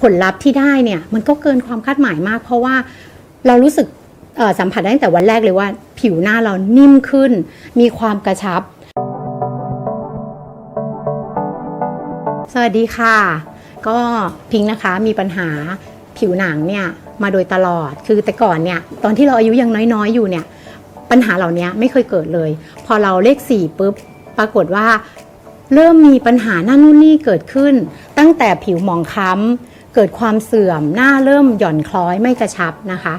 ผลลัพธ์ที่ได้เนี่ยมันก็เกินความคาดหมายมาก เพราะว่าเรารู้สึกสัมผัสได้ตั้งแต่วันแรกเลยว่าผิวหน้าเรานิ่มขึ้น มีความกระชับ สวัสดีค่ะ ก็พิงค์นะคะมีปัญหาผิวหนังเนี่ยมาโดยตลอดคือแต่ก่อนเนี่ยตอนที่เราอายุยังน้อยๆอยู่เนี่ยปัญหาเหล่านี้ไม่เคยเกิดเลย พอเราเลขสี่ปุ๊บปรากฏว่าเริ่มมีปัญหาหน้านู่นนี่เกิดขึ้น ตั้งแต่ผิวหมองคล้ำ เกิดความเสื่อมหน้าเริ่มหย่อนคล้อยไม่กระชับนะคะ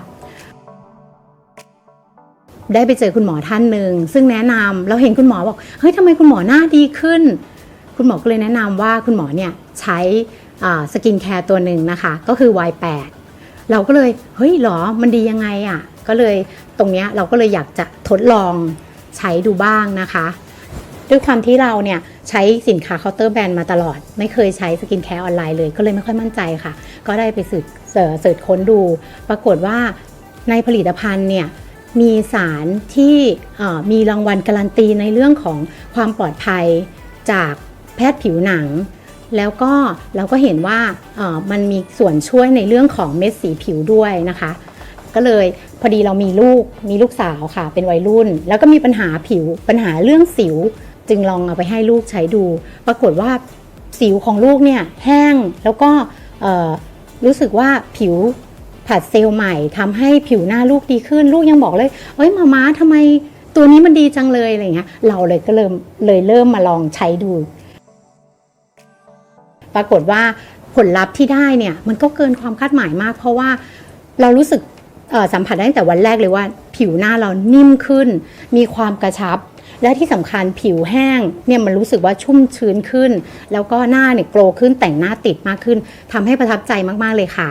ได้ไปเจอคุณหมอท่านหนึ่งซึ่งแนะนำเราเห็นคุณหมอบอกเฮ้ยทำไมคุณหมอหน้าดีขึ้น คุณหมอก็เลยแนะนำว่าคุณหมอเนี่ยใช้สกินแคร์ตัวหนึ่งนะคะ ก็คือ Y8 เราก็เลยเฮ้ยหรอมันดียังไงอะ่ะ ก็เลยตรงเนี้ยเราก็เลยอยากจะทดลองใช้ดูบ้างนะคะ ด้วยความที่เราเนี่ย ใช้สินค้าเคาน์เตอร์แบรนด์มาตลอด ไม่เคยใช้สกินแคร์ออนไลน์เลย ก็เลยไม่ค่อยมั่นใจค่ะ ก็ได้ไปสืบเสิร์ชค้นดู ปรากฏว่าในผลิตภัณฑ์เนี่ยมีสารที่มีรางวัลการันตีในเรื่องของความปลอดภัยจากแพทย์ผิวหนัง แล้วก็เราก็เห็นว่ามันมีส่วนช่วยในเรื่องของเม็ดสีผิวด้วยนะคะ ก็เลยพอดีเรามีลูกมีลูกสาวค่ะ เป็นวัยรุ่น แล้วก็มีปัญหาผิวปัญหาเรื่องสิว จึงลองเอาไปให้ลูกใช้ดู ปรากฏว่าสิวของลูกเนี่ยแห้งแล้วก็รู้สึกว่าผิวผัดเซลล์ใหม่ทำให้ผิวหน้าลูกดีขึ้น ลูกยังบอกเลย เอ้ยมาม้าทำไมตัวนี้มันดีจังเลยอะไรเงี้ยเราเลยก็เริ่มเลยเริ่มมาลองใช้ดู ปรากฏว่าผลลัพธ์ที่ได้เนี่ยมันก็เกินความคาดหมายมาก เพราะว่าเรารู้สึกสัมผัสได้ตั้งแต่วันแรกเลยว่า ผิวหน้าเรานิ่มขึ้น มีความกระชับ และที่สำคัญผิวแห้งเนี่ยมันรู้สึกว่าชุ่มชื้นขึ้น แล้วก็หน้าเนี่ยโกลขึ้นแต่งหน้าติดมากขึ้นทำให้ประทับใจมากๆเลยค่ะ